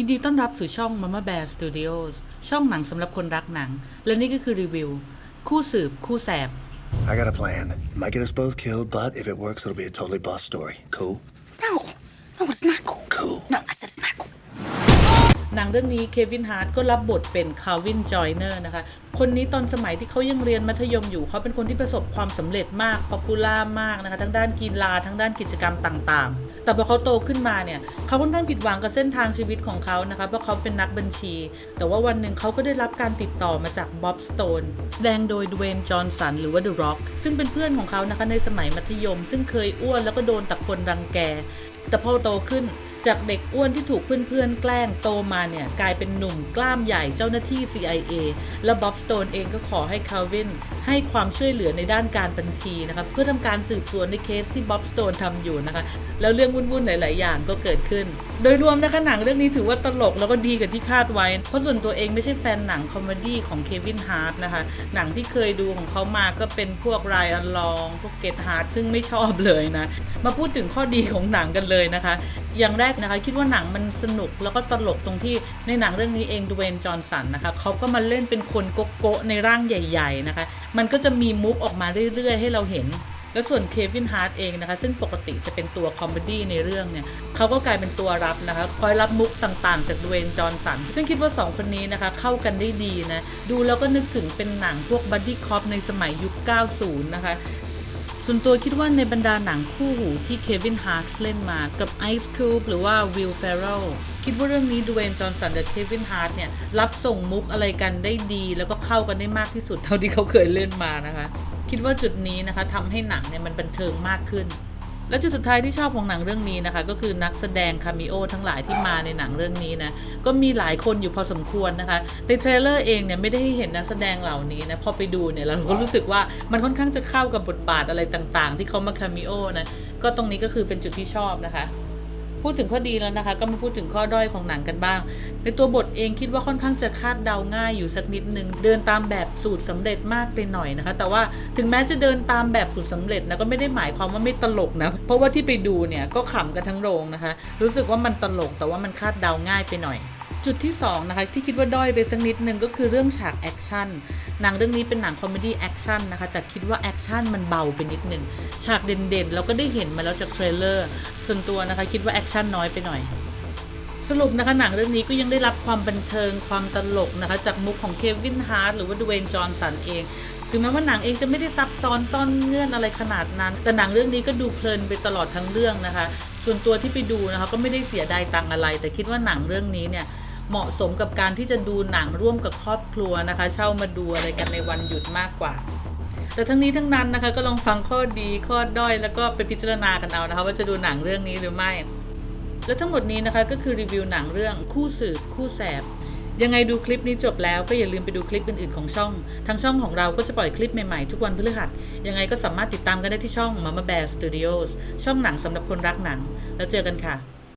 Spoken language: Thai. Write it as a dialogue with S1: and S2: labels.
S1: ยินดีต้อนรับสู่ช่อง Mama Bear Studios ช่องหนังสำหรับคนรักหนัง และนี่ก็คือรีวิว คู่สืบ คู่แสบ
S2: I got a plan. Might get us both killed, but if it works, it'll be a totally boss story. Cool?
S3: No, no, it's not cool.
S2: Cool.
S3: No, I said it's not cool.
S1: หนังเรื่องนี้เควินฮาร์ดก็รับบทเป็นคาวินจอยเนอร์นะคะ คนนี้ตอนสมัยที่เขายังเรียนมัธยมอยู่ เขาเป็นคนที่ประสบความสำเร็จมากป๊อปปูล่ามากนะคะ ทั้งด้านกีฬาทั้งด้านกิจกรรมต่างๆ แต่พอเขาโตขึ้นมาเนี่ยเขาค่อนข้างผิดหวังกับเส้นทางชีวิตของเขานะคะเพราะเขาเป็นนักบัญชี แต่ว่าวันหนึ่งเขาก็ได้รับการติดต่อมาจากบ๊อบสโตนแสดงโดยดเวนจอห์นสันหรือว่าเดอะร็อกซึ่งเป็นเพื่อนของเขานะคะในสมัยมัธยม ซึ่งเคยอ้วนแล้วก็โดนตะคนรังแก แต่พอโตขึ้น จากเด็กอ้วนที่ถูกเพื่อนๆ แกล้งโตมาเนี่ย กลายเป็นหนุ่มกล้ามใหญ่เจ้าหน้าที่ CIA และบ๊อบสโตนเองก็ขอให้คาวินให้ความช่วยเหลือในด้านการบัญชีนะคะเพื่อทำการสืบสวนในเคสที่บ๊อบสโตนทำอยู่นะคะ แล้วเรื่องวุ่นๆ หลายๆ อย่างก็เกิดขึ้น โดยรวมนะคะหนังเรื่องนี้ถือว่าตลกแล้วก็ดีกับที่คาดไว้ เพราะส่วนตัวเองไม่ใช่แฟนหนังคอมเมดี้ของเควินฮาร์ดนะคะ หนังที่เคยดูของเขามาก็เป็นพวกไรอันลอง พวกเกตฮาร์ดซึ่งไม่ชอบเลยนะ มาพูดถึงข้อดีของหนังกันเลยนะคะ อย่างแรกนะคะคิดว่าหนังมันสนุกแล้วก็ตลกตรงที่ในหนังเรื่องนี้เองดเวนจอห์นสันนะคะเขาก็มาเล่นเป็นคนโกโก้ในร่างใหญ่ๆนะคะมันก็จะมีมุกออกมาเรื่อยๆ ให้เราเห็นแล้วส่วนเควินฮาร์ดเองนะคะ ซึ่งปกติจะเป็นตัวคอมเมดี้ในเรื่องเนี่ยเขาก็กลายเป็นตัวรับนะคะ คอยรับมุกต่างๆ จากดเวนจอห์นสัน ซึ่งคิดว่า 2 คนนี้นะคะ เข้ากันได้ดีนะ ดูแล้วก็นึกถึงเป็นหนังพวกบัดดี้คอปในสมัยยุค 90 นะคะ ส่วนตัวคิดว่าในบรรดาหนังคู่หูที่เควินฮาร์ทเล่นมากับ Ice Cube หรือว่า Will Ferrell คิดว่าเรื่องนี้ดเวนจอห์นสันกับเควินฮาร์ทเนี่ย รับส่งมุกอะไรกันได้ดี แล้วก็เข้ากันได้มากที่สุดเท่าที่เขาเคยเล่นมานะคะ คิดว่าจุดนี้นะคะทำให้หนังเนี่ยมันบันเทิงมากขึ้น และจุดสุดท้ายที่ชอบของหนังเรื่องนี้นะคะ ก็คือนักแสดงคาเมิโอทั้งหลายที่มาในหนังเรื่องนี้นะก็มีหลายคนอยู่พอสมควรนะคะในเทรลเลอร์เองเนี่ยไม่ได้ให้เห็นนักแสดงเหล่านี้นะพอไปดูเนี่ยเราก็รู้สึกว่ามันค่อนข้างจะเข้ากับบทบาทอะไรต่างๆ ที่เขามาคาเมิโอนะก็ตรงนี้ก็คือเป็นจุดที่ชอบนะคะ พูดถึงข้อดีแล้วนะคะ ก็มาพูดถึงข้อด้อยของหนังกันบ้าง ในตัวบทเองคิดว่าค่อนข้างจะคาดเดาง่ายอยู่สักนิดนึง เดินตามแบบสูตรสำเร็จมากไปหน่อยนะคะ แต่ว่าถึงแม้จะเดินตามแบบสูตรสำเร็จนะก็ไม่ได้หมายความว่าไม่ตลกนะ เพราะว่าที่ไปดูเนี่ยก็ขำกันทั้งโรงนะคะ รู้สึกว่ามันตลกแต่ว่ามันคาดเดาง่ายไปหน่อย จุดที่สองนะคะที่คิดว่าด้อยไปสักนิดนึงก็คือเรื่องฉากแอคชั่นหนังเรื่องนี้เป็นหนังคอมเมดี้แอคชั่นนะคะแต่คิดว่าแอคชั่นมันเบาไปนิดนึงฉากเด่นๆ เราก็ได้เห็นมาแล้วจากเทรลเลอร์ส่วนตัวนะคะคิดว่าแอคชั่นน้อยไปหน่อยสรุปนะคะหนังเรื่องนี้ก็ยังได้รับความบันเทิงความตลกนะคะจากมุกของเควินฮาร์ t หรือว่าดเวนจอห์นสันเอง ถึงแม้ว่าหนังเองจะไม่ได้ซับซ้อนซ่อนเงื่อนอะไรขนาดนั้น แต่หนังเรื่องนี้ก็ดูเพลินไปตลอดทั้งเรื่องนะคะ ส่วนตัวที่ไปดูนะคะก็ไม่ได้เสียดายตังอะไร แต่คิดว่าหนังเรื่องนี้เนี่ย เหมาะสมกับการที่จะดูหนังร่วมกับครอบครัวนะคะ เช่ามาดูอะไรกันในวันหยุดมากกว่า แต่ทั้งนี้ทั้งนั้นนะคะก็ลองฟังข้อดีข้อด้อยแล้วก็ไปพิจารณากันเอานะคะว่าจะดูหนังเรื่องนี้หรือไม่ และทั้งหมดนี้นะคะก็คือรีวิวหนังเรื่องคู่สืบคู่แสบยังไงดูคลิปนี้จบแล้วก็อย่าลืมไปดูคลิปอื่นๆของช่อง ทางช่องของเราก็จะปล่อยคลิปใหม่ๆ ทุกวันพฤหัส ยังไงก็สามารถติดตามกันได้ที่ช่อง Mama Bear Studios ช่องหนังสำหรับคนรักหนัง แล้วเจอกันค่ะ